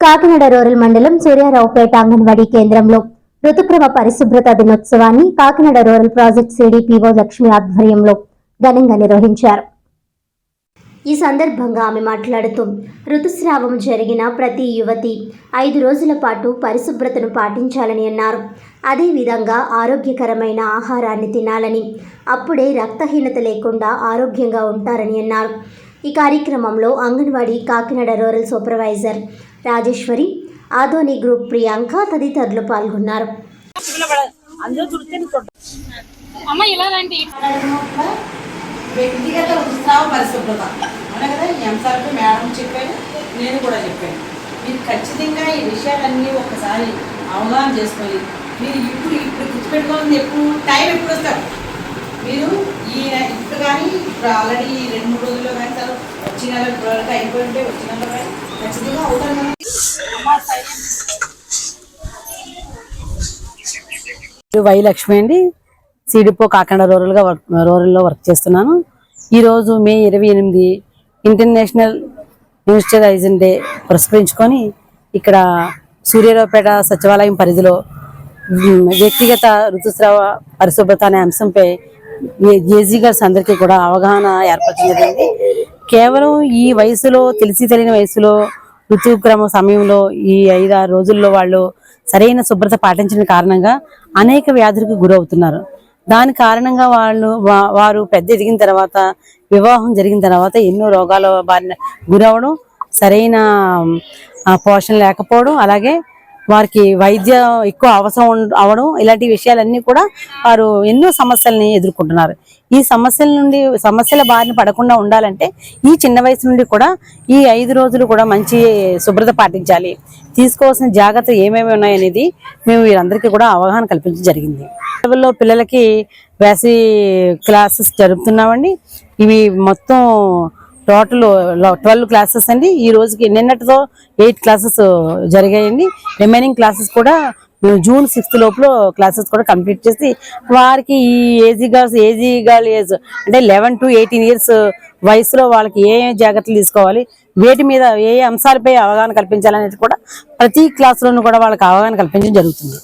Kakinada rural మండలం సూర్యారావుపేట అంగన్వాడీ కేంద్రంలో ఋతుక్రమ పరిశుభ్రత దినోత్సవాన్ని Kakinada rural project CDPO Lakshmi ఆధ్వర్యంలో ఘనంగా నిర్వహించారు. ఈ సందర్భంగా ఆమె మాట్లాడుతూ ఋతుస్రావం జరిగిన ప్రతి యువతి ఐదు రోజుల పాటు పరిశుభ్రతను పాటించాలని అన్నారు. అదేవిధంగా ఆరోగ్యకరమైన ఆహారాన్ని తినాలని అప్పుడే రక్తహీనత లేకుండా ఆరోగ్యంగా ఉంటారని అన్నారు. ఈ కార్యక్రమంలో anganwadi Kakinada rural supervisor Rajeshwari Adoni group Priyanka తదితరులు పాల్గొన్నారు. వ్యక్తిగత ఉత్సాహ పరిశుభ్రత. అవునా కదా? అంశాలపై మేడం చెప్పాను నేను కూడా చెప్పాను. మీరు ఖచ్చితంగా ఈ విషయాలన్నీ ఒకసారి అవగాహన చేసుకొని మీరు ఇప్పుడు ఇప్పుడు గుర్తుపెట్టుకోవాలని ఎప్పుడు టైం ఎప్పుడు వస్తారు? మీరు ఈ ఇప్పుడు కానీ ఇప్పుడు ఆల్రెడీ ఈ రెండు మూడు రోజుల్లో కానీ సార్ వచ్చిన వరకు అయిపోయి ఉంటే వచ్చిన నెల కానీ ఖచ్చితంగా అవుతాను కదా వై లక్ష్మి అండి. సిడిపో కాకినాడ రూరల్గా వర్క్ రూరల్లో వర్క్ చేస్తున్నాను. ఈరోజు మే ఇరవై ఎనిమిది ఇంటర్నేషనల్ ఇన్స్టరైజన్ డే పురస్కరించుకొని ఇక్కడ సూర్యరావుపేట సచివాలయం పరిధిలో వ్యక్తిగత ఋతుస్రావ పరిశుభ్రత అనే అంశంపై ఏజీ గర్ల్స్ అందరికీ కూడా అవగాహన ఏర్పరచడం జరిగింది. కేవలం ఈ వయసులో తెలిసి తెలియని వయసులో ఋతుక్రమ సమయంలో ఈ ఐదు ఆరు రోజుల్లో వాళ్ళు సరైన శుభ్రత పాటించిన కారణంగా అనేక వ్యాధులకు గురవుతున్నారు. దాని కారణంగా వాళ్ళు వారు పెద్ద ఎదిగిన తర్వాత వివాహం జరిగిన తర్వాత ఎన్నో రోగాల బారిన గురవడం సరైన పోషణ లేకపోవడం అలాగే వారికి వైద్యం ఎక్కువ అవసరం అవడం ఇలాంటి విషయాలన్నీ కూడా వారు ఎన్నో సమస్యల్ని ఎదుర్కొంటున్నారు. ఈ సమస్యల నుండి సమస్యల బారిన పడకుండా ఉండాలంటే ఈ చిన్న వయసు నుండి కూడా ఈ ఐదు రోజులు కూడా మంచి శుభ్రత పాటించాలి. తీసుకోవాల్సిన జాగ్రత్తలు ఏమేమి ఉన్నాయనేది మేము వీరందరికీ కూడా అవగాహన కల్పించడం జరిగింది. లెవెల్లో పిల్లలకి వేసవి క్లాసెస్ జరుపుతున్నామండి. ఇవి మొత్తం టోటల్ ట్వెల్వ్ క్లాసెస్ అండి. ఈ రోజుకి నిన్నటితో ఎయిట్ క్లాసెస్ జరిగాయండి. రిమైనింగ్ క్లాసెస్ కూడా మేము జూన్ సిక్స్త్ లోపల క్లాసెస్ కూడా కంప్లీట్ చేసి వారికి ఈ AG girls AG girl age అంటే లెవెన్ టు ఎయిటీన్ ఇయర్స్ వయసులో వాళ్ళకి ఏ ఏ జాగ్రత్తలు తీసుకోవాలి వేటి మీద ఏ ఏ అంశాలపై అవగాహన కల్పించాలనేది కూడా ప్రతి క్లాస్లోనూ కూడా వాళ్ళకి అవగాహన కల్పించడం జరుగుతుంది.